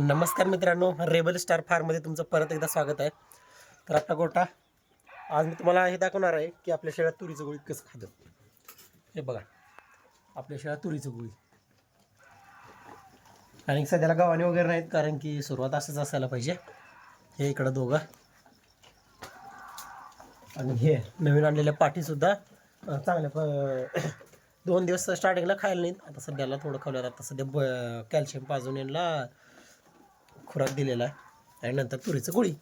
नमस्कार मित्रांनो rebel star फार्ममध्ये तुमचं परत एकदा स्वागत आहे. तर आपला गोटा आज मी तुम्हाला हे दाखवणार आहे की आपल्या शेळ्यात तुरीचं गोळी कसं खातं. हे बघा आपल्या शेळ्यात तुरीचं गोळी. आणि सध्याला गव्हाणे वगैरे नाहीत कारण की सुरुवात असंच असायला पाहिजे. हे इकडं दोघं. आणि हे नवीन आणलेल्या पाठीसुद्धा चांगल्या प- दोन दिवस स्टार्टिंगला खायला नाहीत. आता सध्याला थोडं खावलं आता सध्या ब कॅल्शियम पाजून यांना खुराक दिलेला आहे. आणि नंतर तुरीचं गोळी.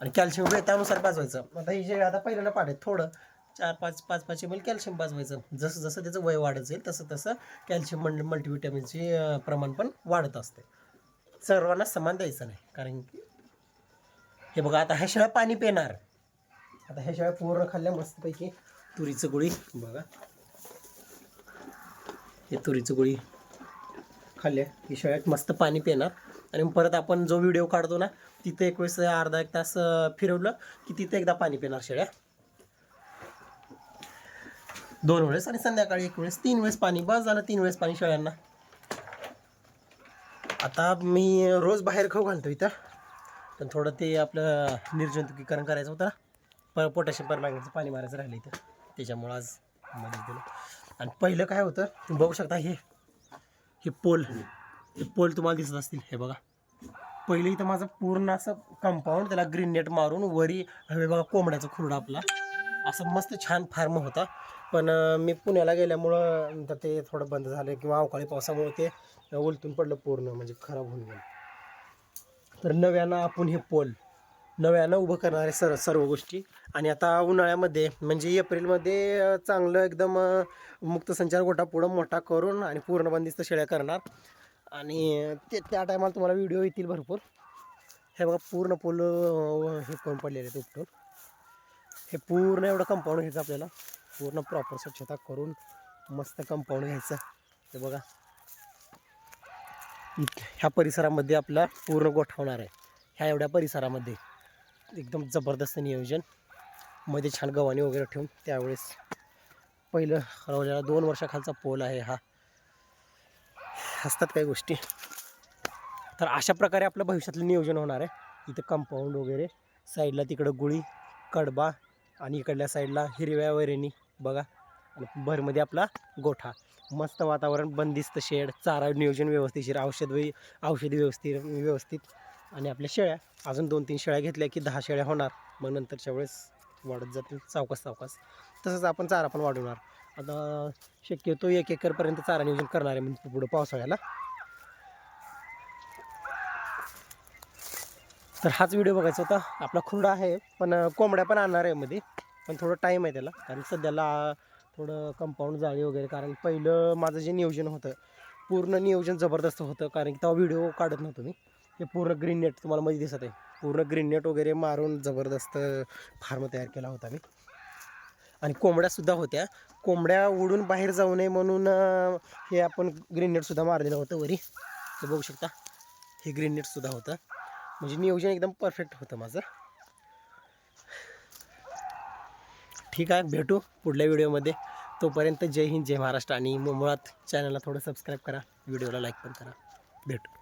आणि कॅल्शियम वेळ त्यानुसार पाजवायचं आता हे जे आता पहिल्यांदा पाडे थोडं चार पाच पाच पाच एम एल कॅल्शियम पाजवायचं जसं जसं त्याचं वय वाढत जाईल तसं तसं कॅल्शियम मल्टी मल्टीविटॅमिनचे प्रमाण पण वाढत असते. सर्वांना समान द्यायचं नाही. कारण की हे बघा आता ह्या पाणी पिणार. आता ह्या शेळ्या पूर्ण खाल्ल्या मस्तपैकी तुरीचं गोळी. बघा. हे तुरीचं गोळी खाल्ल्या. ही शेळ्यात मस्त पाणी पिणार. आणि मग परत आपण जो व्हिडिओ काढतो ना तिथे एक वेळेस अर्धा एक तास फिरवलं की तिथे एकदा पाणी पिणार शेळ्या दोन वेळेस आणि संध्याकाळी एक वेळेस तीन वेळेस पाणी. बस झालं तीन वेळेस पाणी शेळ्यांना. आता मी रोज बाहेर खाऊ घालतो इथं. पण थोडं ते आपलं निर्जंतुकीकरण करायचं होतं ना. पर पोटॅशियम परमॅगनेटचं पाणी मारायचं राहिलं इथं. त्याच्यामुळं आज मध्ये दिलं आणि पहिलं काय होतं तुम्ही बघू शकता हे. हे पोल. पोल तुम्हाला दिसत असतील. हे बघा. पहिले इथं माझं पूर्ण असं कंपाऊंड त्याला ग्रीन नेट मारून वरी हे बघा कोंबड्याचा खुरडा आपला. असं मस्त छान फार्म होता. पण मी पुण्याला गेल्यामुळं तर ते थोडं बंद झालं किंवा अवकाळी पावसामुळे ते उलटून पडलं पूर्ण म्हणजे खराब होऊन गेलं. तर नव्यानं आपण हे पोल नव्यानं उभं करणारे सर सर्व गोष्टी. आणि आता उन्हाळ्यामध्ये म्हणजे एप्रिलमध्ये चांगलं एकदम मुक्त संचार गोटा पुढं मोठा करून आणि पूर्ण बंदिस्त शेळ्या करणार. आणि ते त्या टायमाला तुम्हाला व्हिडिओ येतील भरपूर. हे बघा पूर्ण पोल हे करून पडलेले आहेत उपटून. हे पूर्ण एवढं कंपाऊंड घ्यायचं आपल्याला. पूर्ण प्रॉपर स्वच्छता करून मस्त कंपाऊंड घ्यायचं. हे बघा. ह्या परिसरामध्ये आपला पूर्ण गोठवणार आहे. ह्या एवढ्या परिसरामध्ये एकदम जबरदस्त नियोजन. मध्ये छान गव्हाणी वगैरे ठेवून त्यावेळेस पहिलं हरवलेला दोन वर्षाखालचा पोल आहे हा. असतात काही गोष्टी. तर अशा प्रकारे आपलं भविष्यातलं नियोजन होणार आहे. इथं कंपाऊंड वगैरे साईडला तिकडं गुळी कडबा आणि इकडल्या साईडला हिरव्या वैरेनी बघा. आणि भरमध्ये आपला गोठा. मस्त वातावरण बंदिस्त शेड चारा नियोजन व्यवस्थिशीर औषध वे औषधी व्यवस्थित व्यवस्थित. आणि आपल्या शेळ्या. अजून दोन तीन शेळ्या घेतल्या की दहा शेळ्या होणार. मग नंतरच्या वेळेस वाढत जातील सावकाश सावकाश तसंच आपण चारा पण वाढवणार. आता शक्यतो एक एकरपर्यंत चारा नियोजन करणार आहे म्हणजे पुढं पावसाळ्याला. तर हाच व्हिडिओ बघायचा होता. आपला खुरडा आहे पण कोंबड्या पण आणणार आहे मध्ये. पण थोडं टाईम आहे त्याला. कारण सध्याला थोडं कंपाऊंड जाळी वगैरे कारण पहिलं माझं जे नियोजन होतं पूर्ण नियोजन जबरदस्त होतं. कारण की तेव्हा व्हिडिओ काढत नव्हतो मी. हे पूर्ण ग्रीन नेट तुम्हाला मध्ये दिसत आहे. पूर्ण ग्रीन नेट वगैरे मारून जबरदस्त फार्म तयार केला होता मी. आणि कोंबड्यासुद्धा होत्या. कोंबड्या उडून बाहेर जाऊ नये म्हणून हे आपण ग्रीननेटसुद्धा मारलेलं होतं वरी. ते बघू शकता हे ग्रीननेटसुद्धा होतं. म्हणजे नियोजन एकदम परफेक्ट होतं माझं. ठीक आहे भेटू पुढल्या व्हिडिओमध्ये तोपर्यंत जय हिंद जय महाराष्ट्र आणि मुळात चॅनलला थोडं सबस्क्राईब करा व्हिडिओला लाईक पण करा. भेटू.